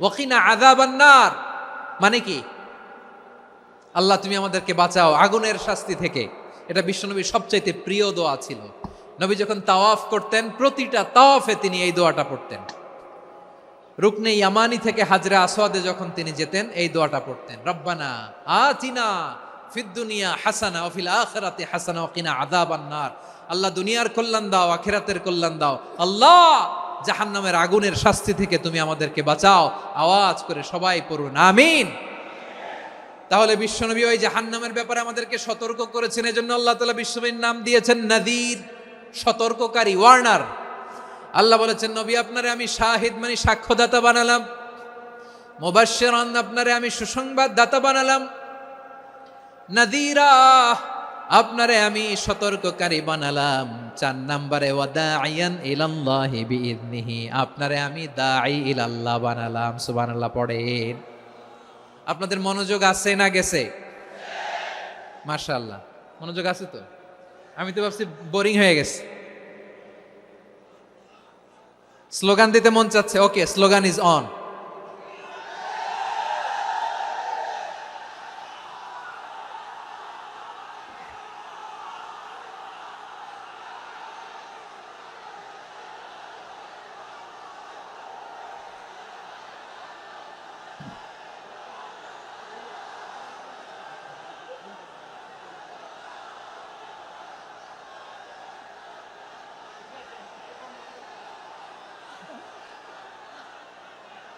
ওয়াকিনা আযাবান্নার। মানে কি? আল্লাহ, তুমি আমাদেরকে বাঁচাও আগুনের শাস্তি থেকে। এটা বিশ্বনবীর সবচাইতে প্রিয় দোয়া ছিল। নবী যখন তাওয়াফ করতেন, প্রতিটা তাওয়াফে তিনি এই দোয়াটা পড়তেন। রুকনে ইয়ামানি থেকে হাজরা আসওয়াদে যখন তিনি যেতেন, এই দোয়াটা পড়তেন। রব্বানা আতিনা ফিদ দুনিয়া হাসানা ও ফিল আখিরাতি হাসানা ওকিনা কিনা আযাবান আল্লাহ, দুনিয়ার কল্যাণ দাও, আখেরাতের কল্যাণ দাও। আল্লাহ জাহান্নামের আগুনের শাস্তি থেকে তুমি আমাদেরকে বাঁচাও। আওয়াজ করে সবাই পড়ুন, আমিন। তাহলে বিশ্বনবী ওই জাহান্নামের ব্যাপারে আমাদেরকে সতর্ক করেছেন, এজন্য আল্লাহ তাআলা বিশ্বনবীর নাম দিয়েছেন নাদির, সতর্ককারী, ওয়ার্নার। আল্লাহ বলেছেন, নবী, আপনারে আমি শাহিদ মানে সাক্ষ্যদাতা বানালাম। মুবাশশিরান, আপনারে আমি সুসংবাদ দাতা বানালাম। নাদিরা আপনারে আমি সতর্ককারী বানালাম। চার নাম্বারে আপনারে আমি দাঈ ইলাল্লাহ বানালাম। সুবহানাল্লাহ, পড়েন। আপনাদের মনোযোগ আছে না গেছে? মাশাআল্লাহ, মনোযোগ আছে তো? আমি তো ভাবছি বোরিং হয়ে গেছে। স্লোগান দিতে মন চাচ্ছে। Okay, slogan is on.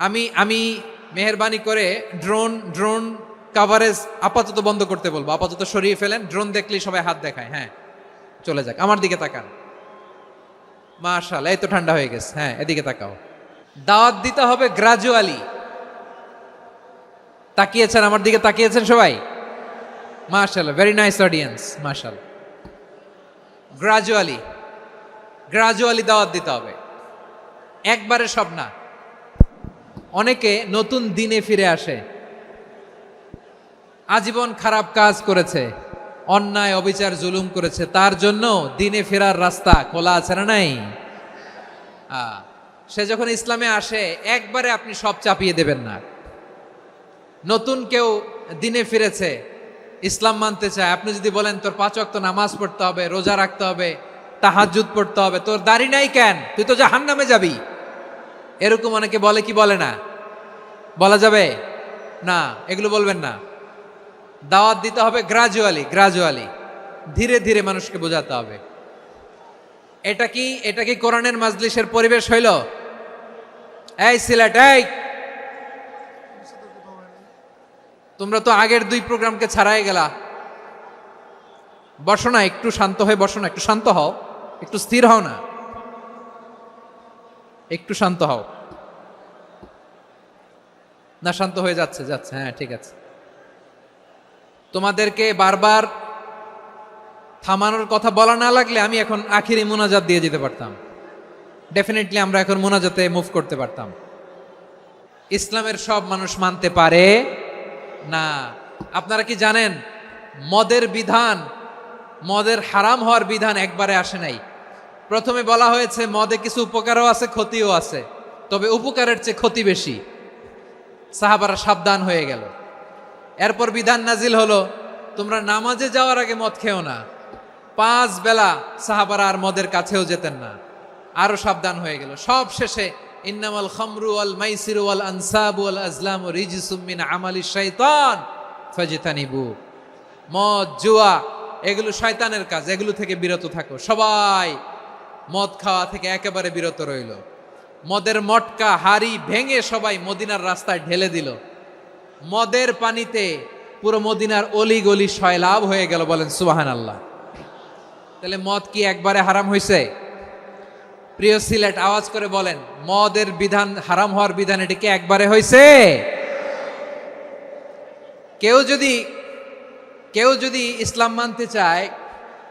আমি আমি মেহরবানি করে ড্রোন ড্রোন কাভারেজ আপাতত বন্ধ করতে বলব। আপাতত সরিয়ে ফেলেন, ড্রোন দেখলেই সবাই হাত দেখায়। হ্যাঁ চলে যাক, আমার দিকে তাকান। মাশাল এই তো ঠান্ডা হয়ে গেছে। হ্যাঁ এদিকে তাকাও। দাওয়াত দিতে হবে গ্রাজুয়ালি। তাকিয়েছেন, আমার দিকে তাকিয়েছেন সবাই? মার্শাল ভেরি নাইস অডিয়েন্স মার্শাল গ্রাজুয়ালি গ্রাজুয়ালি দাওয়াত দিতে হবে। একবারে সব না। অনেকে নতুন দিনে ফিরে আসে। আজীবন খারাপ কাজ করেছে, অন্যায়, অবিচার, জুলুম করেছে। তার জন্য দিনে ফেরার রাস্তা খোলা আছে না নাই? সে যখন ইসলামে আসে, একবারে আপনি সব চাপিয়ে দেবেন না। নতুন কেউ দিনে ফিরেছে, ইসলাম মানতে চায়। আপনি যদি বলেন, তোর পাঁচ ওয়াক্ত নামাজ পড়তে হবে, রোজা রাখতে হবে, তাহাজ্জুদ পড়তে হবে, তোর দাড়ি নাই কেন? তুই তো জাহান নামে যাবি। এরকম অনেকে বলে, কি বলে না? বলা যাবে? না, এগুলো বলবেন না। দাওয়াত দিতে হবে গ্রাজুয়ালি গ্রাজুয়ালি ধীরে ধীরে মানুষকে বোঝাতে হবে। এটা কি এটা কি কোরআনের মাজলিসের পরিবেশ হইল? এই সিলেট, এই! তোমরা তো আগের দুই প্রোগ্রামকে ছাড়াই গেলা। বসো না, একটু শান্ত হয়ে বসো না, একটু শান্ত হও, একটু স্থির হও না। একটু শান্ত হও। না, শান্ত হয়ে যাচ্ছে যাচ্ছে হ্যাঁ ঠিক আছে। তোমাদেরকে বারবার থামানোর কথা বলা না লাগলে আমি এখন আখিরি মোনাজাত দিয়ে যেতে পারতাম। ডেফিনেটলি আমরা এখন মোনাজাতে মুভ করতে পারতাম। ইসলামের সব মানুষ মানতে পারে না। আপনারা কি জানেন, মদের বিধান, মদের হারাম হওয়ার বিধান একবারে আসে নাই। প্রথমে বলা হয়েছে, মদে কিছু উপকারও আছে, ক্ষতিও আছে। তবে উপকারের চেয়ে ক্ষতি বেশি। সাহাবারা সাবধান হয়ে গেল। এরপর বিধান নাজিল হলো, তোমরা নামাজে যাওয়ার আগে মদ খেও না। পাঁচ বেলা সাহাবারা আর মদের কাছেও যেতেন না। আরও সাবধান হয়ে গেল। সব শেষে, ইন্নামাল খামরু আল মাইসিরু আল আনসাবু আল আজলাম রিজিসুম মিন আমালি শাইতান ফাজিতানিবু। মদ, জুয়া, এগুলো শয়তানের কাজ। এগুলো থেকে বিরত থাকো। সবাই মদ খাওয়া থেকে একেবারে বিরত রইল। মদের মটকা হাড়ি ভেঙে সবাই মদিনার রাস্তায় ঢেলে দিল। মদের পানিতে পুরো মদিনার অলি গলি সয়লাভ হয়ে গেল বলেন সুবাহান আল্লাহ তাহলে মদ কি একবারে হারাম হয়েছে প্রিয় সিলেট আওয়াজ করে বলেন, মদের বিধান হারাম হওয়ার বিধান এটি কি একবারে হয়েছে কেউ যদি কেউ যদি ইসলাম মানতে চায়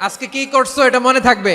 আজকে কি করছ এটা মনে থাকবে?